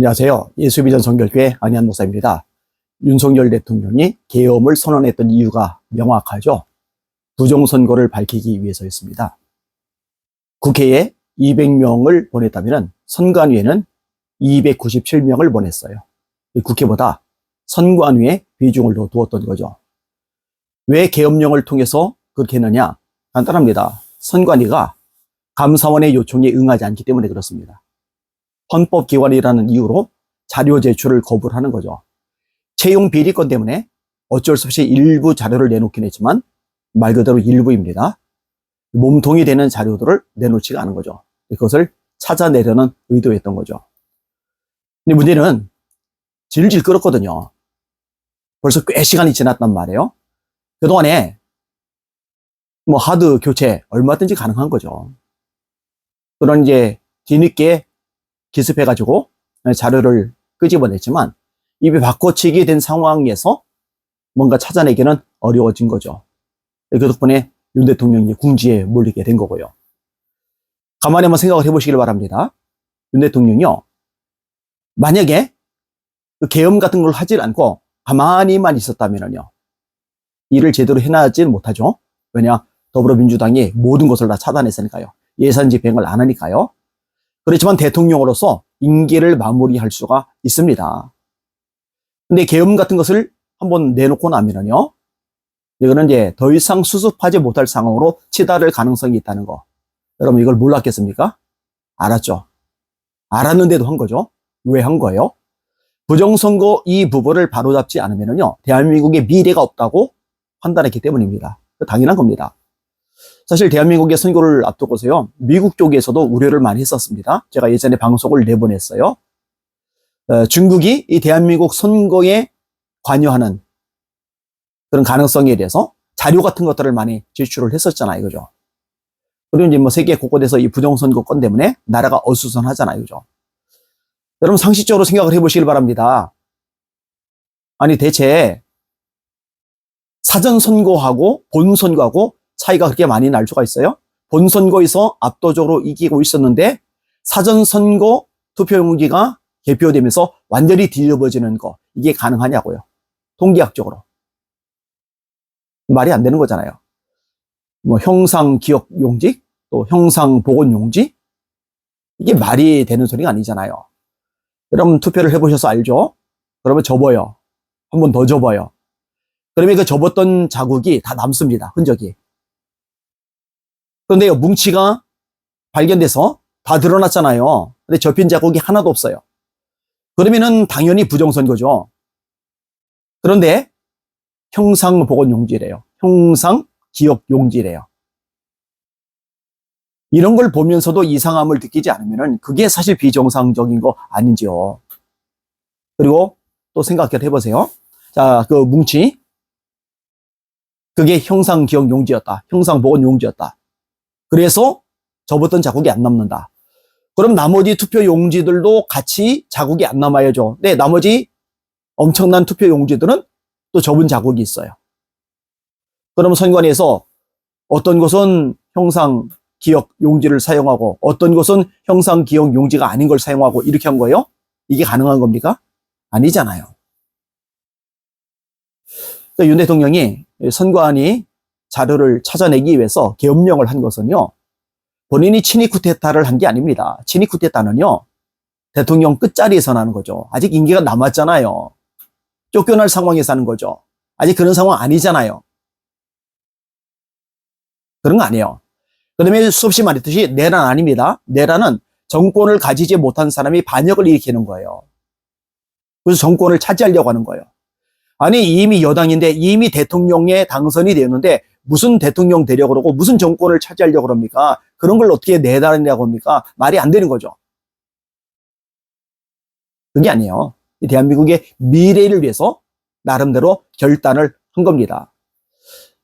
안녕하세요. 예수비전 성결교회 안희한 목사입니다. 윤석열 대통령이 계엄을 선언했던 이유가 명확하죠. 부정선거를 밝히기 위해서였습니다. 국회에 200명을 보냈다면 선관위에는 297명을 보냈어요. 국회보다 선관위에 비중을 더 두었던 거죠. 왜 계엄령을 통해서 그렇게 했느냐? 간단합니다. 선관위가 감사원의 요청에 응하지 않기 때문에 그렇습니다. 헌법기관이라는 이유로 자료 제출을 거부를 하는 거죠. 채용 비리건 때문에 어쩔 수 없이 일부 자료를 내놓긴 했지만 말 그대로 일부입니다. 몸통이 되는 자료들을 내놓지가 않은 거죠. 그것을 찾아내려는 의도였던 거죠. 근데 문제는 질질 끌었거든요. 벌써 꽤 시간이 지났단 말이에요. 그동안에 뭐 하드 교체 얼마든지 가능한 거죠. 그런 이제 뒤늦게 기습해가지고 자료를 끄집어냈지만 입에 바꿔치기 된 상황에서 뭔가 찾아내기는 어려워진 거죠. 그 덕분에 윤 대통령이 궁지에 몰리게 된 거고요. 가만히 한번 생각을 해보시길 바랍니다. 윤 대통령이요. 만약에 그 계엄 같은 걸 하질 않고 가만히만 있었다면요. 일을 제대로 해나가지는 못하죠. 왜냐? 더불어민주당이 모든 것을 다 차단했으니까요. 예산 집행을 안 하니까요. 그렇지만 대통령으로서 임기를 마무리할 수가 있습니다. 근데 계엄 같은 것을 한번 내놓고 나면은요, 이거는 이제 더 이상 수습하지 못할 상황으로 치달을 가능성이 있다는 거. 여러분 이걸 몰랐겠습니까? 알았죠. 알았는데도 한 거죠. 왜 한 거예요? 부정선거 이 부분을 바로잡지 않으면은요, 대한민국의 미래가 없다고 판단했기 때문입니다. 당연한 겁니다. 사실 대한민국의 선거를 앞두고서요, 미국 쪽에서도 우려를 많이 했었습니다. 제가 예전에 방송을 내보냈어요. 어, 중국이 이 대한민국 선거에 관여하는 그런 가능성에 대해서 자료 같은 것들을 많이 제출을 했었잖아요. 그죠? 그리고 이제 뭐 세계 곳곳에서 이 부정선거권 때문에 나라가 어수선하잖아요. 그죠? 여러분 상식적으로 생각을 해보시길 바랍니다. 아니 대체 사전선거하고 본선거하고 차이가 그렇게 많이 날 수가 있어요? 본선거에서 압도적으로 이기고 있었는데 사전선거 투표용지가 개표되면서 완전히 뒤집어지는 거 이게 가능하냐고요. 통계학적으로. 말이 안 되는 거잖아요. 뭐 형상 기억 용지 또 형상 보건 용지 이게 말이 되는 소리가 아니잖아요. 여러분 투표를 해보셔서 알죠? 그러면 접어요. 한 번 더 접어요. 그러면 그 접었던 자국이 다 남습니다. 흔적이. 그런데 뭉치가 발견돼서 다 드러났잖아요. 근데 접힌 자국이 하나도 없어요. 그러면은 당연히 부정선거죠. 그런데 형상보건용지래요. 형상기억용지래요. 이런 걸 보면서도 이상함을 느끼지 않으면 그게 사실 비정상적인 거 아닌지요. 그리고 또 생각해 해보세요. 자, 그 뭉치. 그게 형상기억용지였다. 형상보건용지였다. 그래서 접었던 자국이 안 남는다. 그럼 나머지 투표 용지들도 같이 자국이 안 남아야죠. 네, 나머지 엄청난 투표 용지들은 또 접은 자국이 있어요. 그럼 선관위에서 어떤 것은 형상 기억 용지를 사용하고 어떤 것은 형상 기억 용지가 아닌 걸 사용하고 이렇게 한 거예요? 이게 가능한 겁니까? 아니잖아요. 윤 대통령이 선관위 자료를 찾아내기 위해서 계엄령을 한 것은요. 본인이 친위 쿠데타를 한 게 아닙니다. 친위 쿠데타는요. 대통령 끝자리에서 나는 거죠. 아직 임기가 남았잖아요. 쫓겨날 상황에서 하는 거죠. 아직 그런 상황 아니잖아요. 그런 거 아니에요. 그다음에 수없이 말했듯이 내란 아닙니다. 내란은 정권을 가지지 못한 사람이 반역을 일으키는 거예요. 그래서 정권을 차지하려고 하는 거예요. 아니 이미 여당인데 이미 대통령에 당선이 되었는데 무슨 대통령 되려고 그러고 무슨 정권을 차지하려고 그럽니까? 그런 걸 어떻게 내달이라고 합니까? 말이 안 되는 거죠. 그게 아니에요. 대한민국의 미래를 위해서 나름대로 결단을 한 겁니다.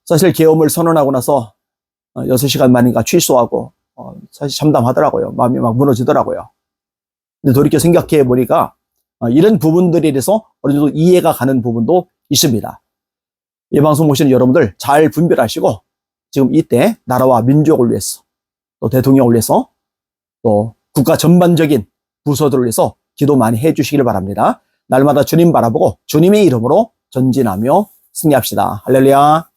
사실 계엄을 선언하고 나서 6시간 만인가 취소하고 어, 사실 참담하더라고요. 마음이 막 무너지더라고요. 근데 돌이켜 생각해 보니까 어, 이런 부분들에 대해서 어느 정도 이해가 가는 부분도 있습니다. 이 방송 보시는 여러분들 잘 분별하시고 지금 이때 나라와 민족을 위해서 또 대통령을 위해서 또 국가 전반적인 부서들을 위해서 기도 많이 해주시길 바랍니다. 날마다 주님 바라보고 주님의 이름으로 전진하며 승리합시다. 할렐루야.